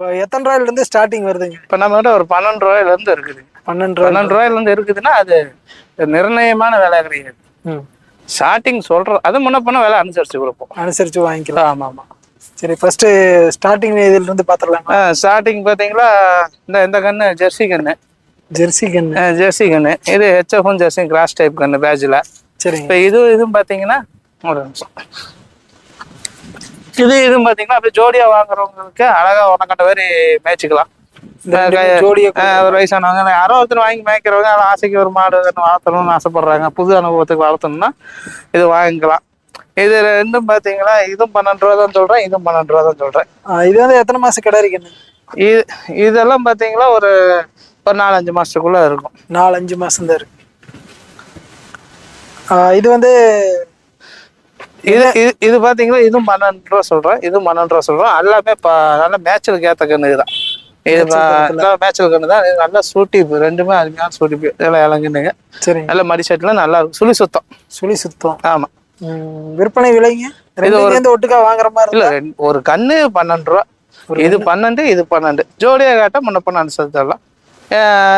இப்போ எத்தனை ரூபாயில இருந்து ஸ்டார்டிங் வருதுங்க? இப்போ நம்ம கிட்ட ஒரு பன்னெண்டு ரூபாயில இருந்து இருக்குது. பன்னெண்டு பன்னெண்டு ரூபாயில இருந்து இருக்குதுன்னா அது நிர்ணயமான விலை கிடையாது. ஸ்டார்டிங் சொல்றோம் அது முன்ன பண்ண விலை அனுசரிச்சு கொடுப்போம். அனுசரிச்சு வாங்கிக்கலாம். ஆமா ஆமா. சரி ஃபர்ஸ்ட் ஸ்டார்டிங் இதுல இருந்து பாத்துடலாமா? ஸ்டார்டிங் பாத்தீங்களா இந்த இந்த கண்ணு ஜெர்சி கண்ணு ஜெர்சி அஹ் ஜெர்சி கண்ணு இது ஹெச்எஃப்பும் ஜெர்சி கிராஸ் டைப் கண்ணு பேட்சில் சரிங்க. இப்போ இது இதுவும் பார்த்தீங்கன்னா ஒரு நிமிஷம். இது இதுவும் பார்த்தீங்கன்னா அப்படியே ஜோடியா வாங்குறவங்களுக்கு அழகா உனக்கட்ட மாதிரி மேய்ச்சிக்கலாம். ஒரு வயசானவங்க. யாரோ ஒருத்தர் வாங்கி மேய்க்கிறவங்க அது ஆசைக்கு ஒரு மாடு வளர்த்தணும்னு ஆசைப்படுறாங்க. புது அனுபவத்துக்கு வளர்த்தணும்னா இது வாங்கிக்கலாம். இது ரெண்டும் பார்த்தீங்கன்னா இதுவும் பன்னெண்டு ரூபா தான் சொல்றேன் இதுவும் பன்னெண்டு ரூபா தான் சொல்றேன். இது வந்து எத்தனை மாசம் கிடாரி கண்ணு இது? இதெல்லாம் பார்த்தீங்கன்னா ஒரு ஒரு நாலஞ்சு மாசத்துக்குள்ள இருக்கும். நாலு அஞ்சு மாசம் தான் இருக்கு இது வந்து இது இது இது பாத்தீங்கன்னா இதுவும் பன்னெண்டு ரூபா சொல்றேன். இதுவும் பன்னெண்டு ரூபா சொல்றேன். எல்லாமே இப்போ நல்ல மேட்சுக்கு ஏத்த கண்ணு இதுதான் இது மேட்சுக்கு கண்ணு தான். நல்லா சூட்டிப்பு ரெண்டுமே அருமையான சூட்டிப்பு இதெல்லாம் இளங்குனுங்க சரிங்க. நல்ல மடி செட்ல நல்லா இருக்கும். சுழி சுத்தம். சுழி சுத்தம். ஆமா. ம், விற்பனை விலைங்க? ரெண்டு ஒட்டுக்கா வாங்குற மாதிரி இல்ல ஒரு கண்ணு பன்னெண்டு ரூபா. இது பன்னெண்டு இது பன்னெண்டு. ஜோடியா காட்ட முன்ன பண்ண அனுசரிச்சிடலாம்.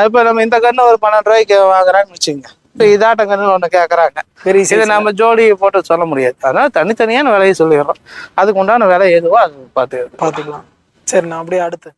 இப்போ நம்ம இந்த கண்ணு ஒரு பன்னெண்டு ரூபாய்க்கு வாங்குறாங்கன்னு வச்சுங்க இப்போ இதாட்ட கண்ணு ஒன்று கேட்குறாங்க பெரிய இதை. நம்ம ஜோடி போட்டு சொல்ல முடியாது. அதனால தனித்தனியான விலையை சொல்லிடுறோம். அதுக்கு உண்டான விலை எதுவோ அது பார்த்து பாத்துக்கலாம் சரி நான் அப்படியே அடுத்து.